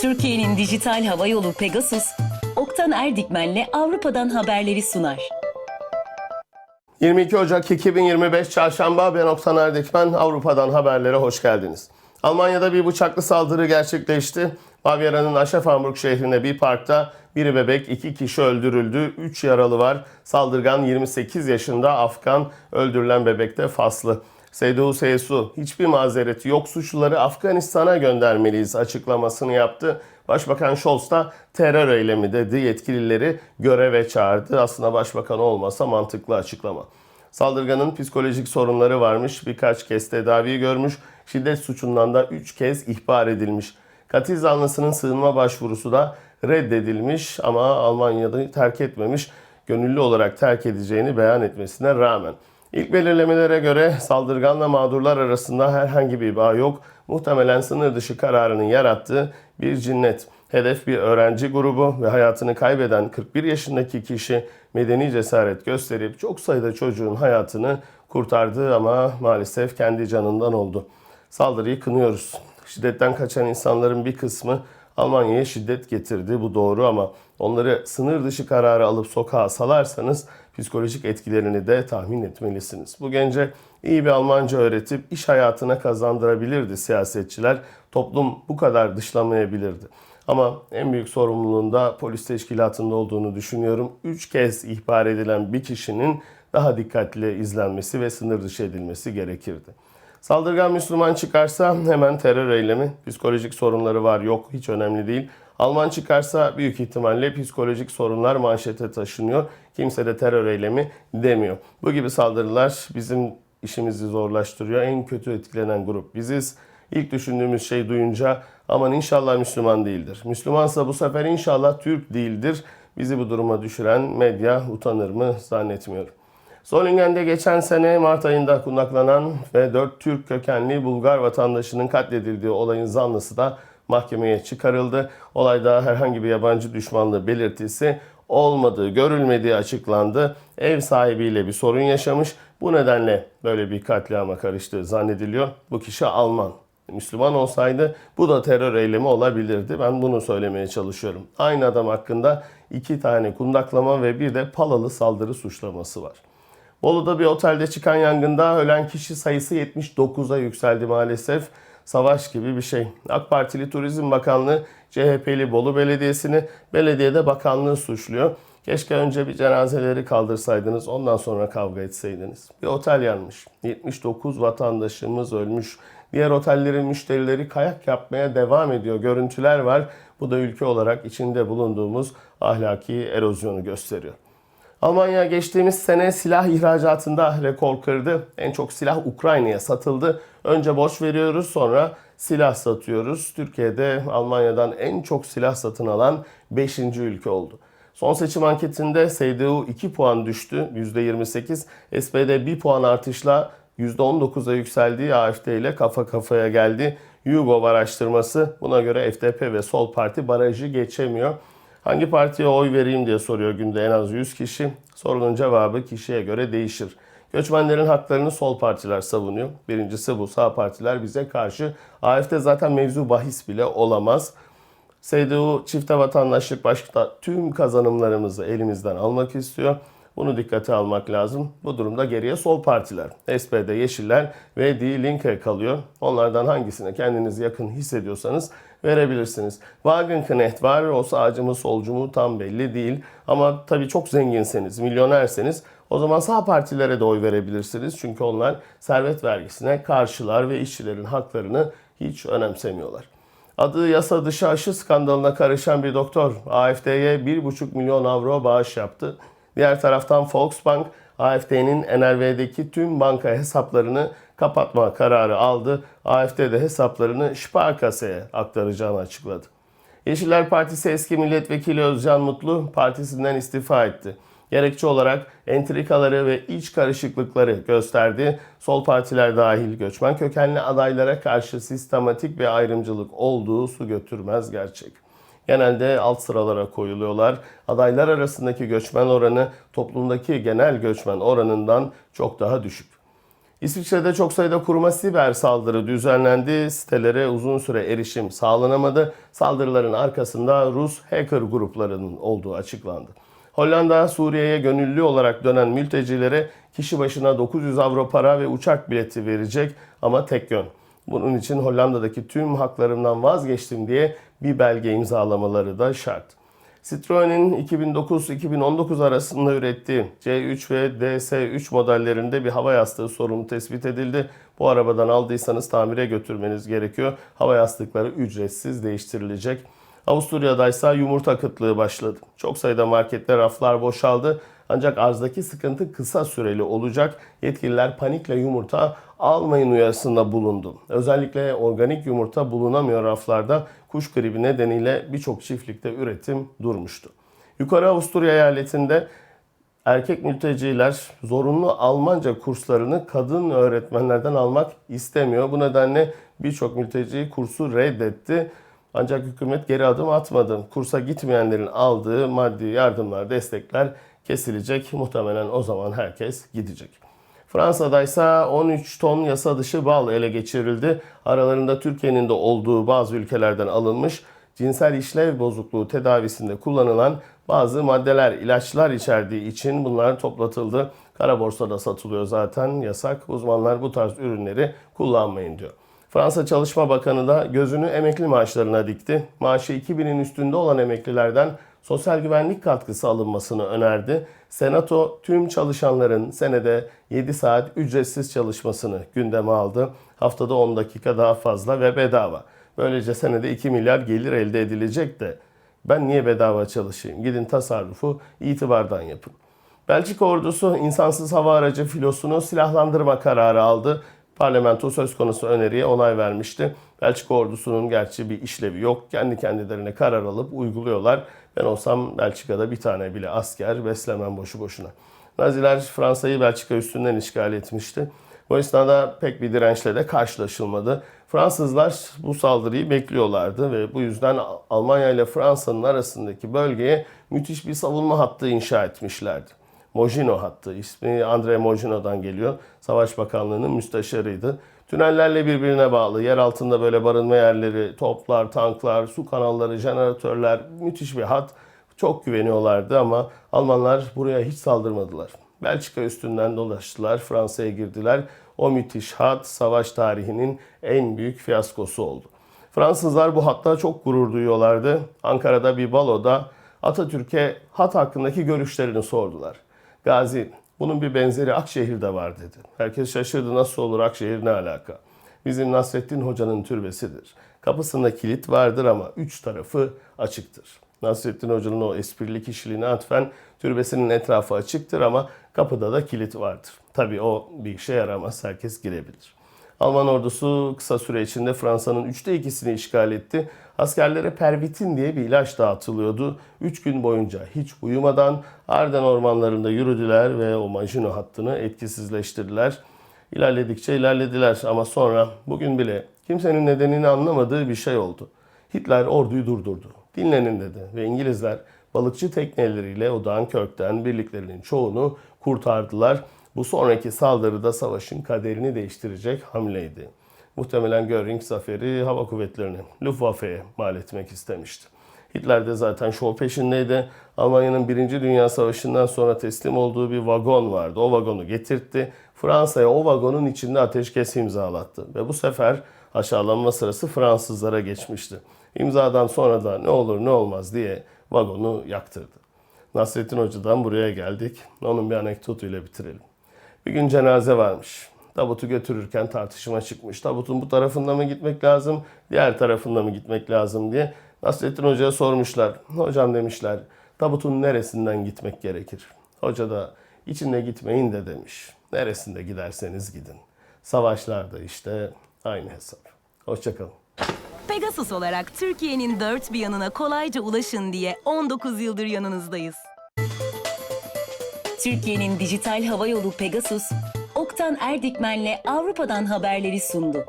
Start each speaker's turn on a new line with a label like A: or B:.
A: Türkiye'nin dijital hava yolu Pegasus, Oktan Erdikmen'le Avrupa'dan haberleri sunar.
B: 22 Ocak 2025 Çarşamba ben Oksan Erdekmen Avrupa'dan haberlere hoş geldiniz. Almanya'da bir bıçaklı saldırı gerçekleşti. Bavyera'nın Aschaffenburg şehrinde bir parkta bir bebek, iki kişi öldürüldü, 3 yaralı var. Saldırgan 28 yaşında Afgan, öldürülen bebek de Faslı. Seydu Seysu hiçbir mazereti yok suçluları Afganistan'a göndermeliyiz açıklamasını yaptı. Başbakan Scholz da terör eylemi dedi. Yetkilileri göreve çağırdı. Aslında başbakan olmasa mantıklı açıklama. Saldırganın psikolojik sorunları varmış. Birkaç kez tedavi görmüş. Şiddet suçundan da 3 kez ihbar edilmiş. Katil zanlısının sığınma başvurusu da reddedilmiş ama Almanya'da terk etmemiş. Gönüllü olarak terk edeceğini beyan etmesine rağmen. İlk belirlemelere göre saldırganla mağdurlar arasında herhangi bir bağ yok. Muhtemelen sınır dışı kararının yarattığı bir cinnet. Hedef bir öğrenci grubu ve hayatını kaybeden 41 yaşındaki kişi medeni cesaret gösterip çok sayıda çocuğun hayatını kurtardı ama maalesef kendi canından oldu. Saldırıyı kınıyoruz. Şiddetten kaçan insanların bir kısmı Almanya'ya şiddet getirdi. Bu doğru ama onları sınır dışı kararı alıp sokağa salarsanız psikolojik etkilerini de tahmin etmelisiniz. Bu gence iyi bir Almanca öğretip iş hayatına kazandırabilirdi siyasetçiler. Toplum bu kadar dışlamayabilirdi. Ama en büyük sorumluluğun da polis teşkilatında olduğunu düşünüyorum. Üç kez ihbar edilen bir kişinin daha dikkatli izlenmesi ve sınır dışı edilmesi gerekirdi. Saldırgan Müslüman çıkarsa hemen terör eylemi. Psikolojik sorunları var yok hiç önemli değil. Alman çıkarsa büyük ihtimalle psikolojik sorunlar manşete taşınıyor. Kimse de terör eylemi demiyor. Bu gibi saldırılar bizim işimizi zorlaştırıyor. En kötü etkilenen grup biziz. İlk düşündüğümüz şey duyunca aman inşallah Müslüman değildir. Müslümansa bu sefer inşallah Türk değildir. Bizi bu duruma düşüren medya utanır mı zannetmiyorum. Solingen'de geçen sene Mart ayında kundaklanan ve 4 Türk kökenli Bulgar vatandaşının katledildiği olayın zanlısı da mahkemeye çıkarıldı. Olayda herhangi bir yabancı düşmanlığı belirtisi olmadığı, görülmediği açıklandı. Ev sahibiyle bir sorun yaşamış. Bu nedenle böyle bir katliama karıştığı zannediliyor. Bu kişi Alman. Müslüman olsaydı bu da terör eylemi olabilirdi. Ben bunu söylemeye çalışıyorum. Aynı adam hakkında iki tane kundaklama ve bir de palalı saldırı suçlaması var. Bolu'da bir otelde çıkan yangında ölen kişi sayısı 79'a yükseldi maalesef. Savaş gibi bir şey. AK Partili Turizm Bakanlığı CHP'li Bolu Belediyesi'ni belediyede bakanlığı suçluyor. Keşke önce bir cenazeleri kaldırsaydınız ondan sonra kavga etseydiniz. Bir otel yanmış. 79 vatandaşımız ölmüş. Diğer otellerin müşterileri kayak yapmaya devam ediyor. Görüntüler var. Bu da ülke olarak içinde bulunduğumuz ahlaki erozyonu gösteriyor. Almanya geçtiğimiz sene silah ihracatında rekor kırdı. En çok silah Ukrayna'ya satıldı. Önce borç veriyoruz sonra silah satıyoruz. Türkiye'de Almanya'dan en çok silah satın alan 5. ülke oldu. Son seçim anketinde CDU 2 puan düştü %28. SPD 1 puan artışla %19'a yükseldiği AFD ile kafa kafaya geldi. YouGov araştırması buna göre FDP ve Sol Parti barajı geçemiyor. Hangi partiye oy vereyim diye soruyor günde en az 100 kişi. Sorunun cevabı kişiye göre değişir. Göçmenlerin haklarını sol partiler savunuyor. Birincisi bu sağ partiler bize karşı. AFD zaten mevzu bahis bile olamaz. CDU çifte vatandaşlık başta tüm kazanımlarımızı elimizden almak istiyor. Bunu dikkate almak lazım. Bu durumda geriye sol partiler, SPD, Yeşiller ve Die Linke kalıyor. Onlardan hangisine kendinizi yakın hissediyorsanız verebilirsiniz. Wagenknecht var, o sağcı mı solcu mu tam belli değil. Ama tabii çok zenginseniz, milyonerseniz o zaman sağ partilere de oy verebilirsiniz. Çünkü onlar servet vergisine karşılar ve işçilerin haklarını hiç önemsemiyorlar. Adı yasa dışı aşı skandalına karışan bir doktor AFD'ye 1,5 milyon avro bağış yaptı. Diğer taraftan Volksbank AFD'nin NRV'deki tüm banka hesaplarını kapatma kararı aldı. AFD de hesaplarını Sparkasse'ye aktaracağını açıkladı. Yeşiller Partisi eski milletvekili Özcan Mutlu partisinden istifa etti. Gerekçe olarak entrikaları ve iç karışıklıkları gösterdi. Sol partiler dahil göçmen kökenli adaylara karşı sistematik bir ayrımcılık olduğu su götürmez gerçek. Genelde alt sıralara koyuluyorlar. Adaylar arasındaki göçmen oranı toplumdaki genel göçmen oranından çok daha düşük. İsviçre'de çok sayıda kuruma siber saldırı düzenlendi. Sitelere uzun süre erişim sağlanamadı. Saldırıların arkasında Rus hacker gruplarının olduğu açıklandı. Hollanda, Suriye'ye gönüllü olarak dönen mültecilere kişi başına 900 avro para ve uçak bileti verecek ama tek yön. Bunun için Hollanda'daki tüm haklarımdan vazgeçtim diye bir belge imzalamaları da şart. Citroen'in 2009-2019 arasında ürettiği C3 ve DS3 modellerinde bir hava yastığı sorunu tespit edildi. Bu arabadan aldıysanız tamire götürmeniz gerekiyor. Hava yastıkları ücretsiz değiştirilecek. Avusturya'da ise yumurta kıtlığı başladı. Çok sayıda markette raflar boşaldı. Ancak arzdaki sıkıntı kısa süreli olacak. Yetkililer panikle yumurta almayın uyarısında bulundu. Özellikle organik yumurta bulunamıyor raflarda. Kuş gribi nedeniyle birçok çiftlikte üretim durmuştu. Yukarı Avusturya eyaletinde erkek mülteciler zorunlu Almanca kurslarını kadın öğretmenlerden almak istemiyor. Bu nedenle birçok mülteci kursu reddetti. Ancak hükümet geri adım atmadı. Kursa gitmeyenlerin aldığı maddi yardımlar, destekler kesilecek. Muhtemelen o zaman herkes gidecek. Fransa'da ise 13 ton yasa dışı bal ele geçirildi. Aralarında Türkiye'nin de olduğu bazı ülkelerden alınmış cinsel işlev bozukluğu tedavisinde kullanılan bazı maddeler, ilaçlar içerdiği için bunlar toplatıldı. Kara borsada satılıyor zaten yasak. Uzmanlar bu tarz ürünleri kullanmayın diyor. Fransa Çalışma Bakanı da gözünü emekli maaşlarına dikti. Maaşı 2000'in üstünde olan emeklilerden sosyal güvenlik katkısı alınmasını önerdi. Senato tüm çalışanların senede 7 saat ücretsiz çalışmasını gündeme aldı. Haftada 10 dakika daha fazla ve bedava. Böylece senede 2 milyar gelir elde edilecek de ben niye bedava çalışayım? Gidin tasarrufu itibardan yapın. Belçika ordusu insansız hava aracı filosunu silahlandırma kararı aldı. Parlamento söz konusu öneriye onay vermişti. Belçika ordusunun gerçi bir işlevi yok. Kendi kendilerine karar alıp uyguluyorlar. Ben olsam Belçika'da bir tane bile asker beslemem boşu boşuna. Naziler Fransa'yı Belçika üstünden işgal etmişti. Bu esnada pek bir dirençle de karşılaşılmadı. Fransızlar bu saldırıyı bekliyorlardı ve bu yüzden Almanya ile Fransa'nın arasındaki bölgeye müthiş bir savunma hattı inşa etmişlerdi. Mojino hattı. ismi Andre Mojino'dan geliyor. Savaş Bakanlığı'nın müsteşarıydı. Tünellerle birbirine bağlı. Yer altında böyle barınma yerleri, toplar, tanklar, su kanalları, jeneratörler. Müthiş bir hat. Çok güveniyorlardı ama Almanlar buraya hiç saldırmadılar. Belçika üstünden dolaştılar, Fransa'ya girdiler. O müthiş hat savaş tarihinin en büyük fiyaskosu oldu. Fransızlar bu hatta çok gurur duyuyorlardı. Ankara'da bir baloda Atatürk'e hat hakkındaki görüşlerini sordular. Gazi, bunun bir benzeri Akşehir'de var dedi. Herkes şaşırdı nasıl olur Akşehir ne alaka? Bizim Nasrettin Hoca'nın türbesidir. Kapısında kilit vardır ama üç tarafı açıktır. Nasrettin Hoca'nın o esprili kişiliğine atfen türbesinin etrafı açıktır ama kapıda da kilit vardır. Tabii o bir işe yaramaz, herkes girebilir. Alman ordusu kısa süre içinde Fransa'nın üçte ikisini işgal etti. Askerlere pervitin diye bir ilaç dağıtılıyordu. Üç gün boyunca hiç uyumadan Arden ormanlarında yürüdüler ve o Maginot hattını etkisizleştirdiler. İlerledikçe ilerlediler ama sonra bugün bile kimsenin nedenini anlamadığı bir şey oldu. Hitler orduyu durdurdu. Dinlenin dedi ve İngilizler balıkçı tekneleriyle o Dunkirk'ten birliklerinin çoğunu kurtardılar. Bu sonraki saldırıda savaşın kaderini değiştirecek hamleydi. Muhtemelen Göring zaferi hava kuvvetlerini Luftwaffe'ye mal etmek istemişti. Hitler de zaten şov peşindeydi. Almanya'nın 1. Dünya Savaşı'ndan sonra teslim olduğu bir vagon vardı. O vagonu getirtti. Fransa'ya o vagonun içinde ateşkes imzalattı. Ve bu sefer aşağılanma sırası Fransızlara geçmişti. İmzadan sonra da ne olur ne olmaz diye vagonu yaktırdı. Nasrettin Hoca'dan buraya geldik. Onun bir anekdotuyla bitirelim. Bir gün cenaze varmış. Tabutu götürürken tartışma çıkmış. Tabutun bu tarafında mı gitmek lazım, diğer tarafında mı gitmek lazım diye Nasrettin Hoca'ya sormuşlar. Hocam demişler, tabutun neresinden gitmek gerekir? Hoca da içinde gitmeyin de demiş. Neresinde giderseniz gidin. Savaşlarda işte aynı hesap. Hoşçakalın.
A: Pegasus olarak Türkiye'nin dört bir yanına kolayca ulaşın diye 19 yıldır yanınızdayız. Türkiye'nin dijital hava yolu Pegasus, Oktan Erdikmen'le Avrupa'dan haberleri sundu.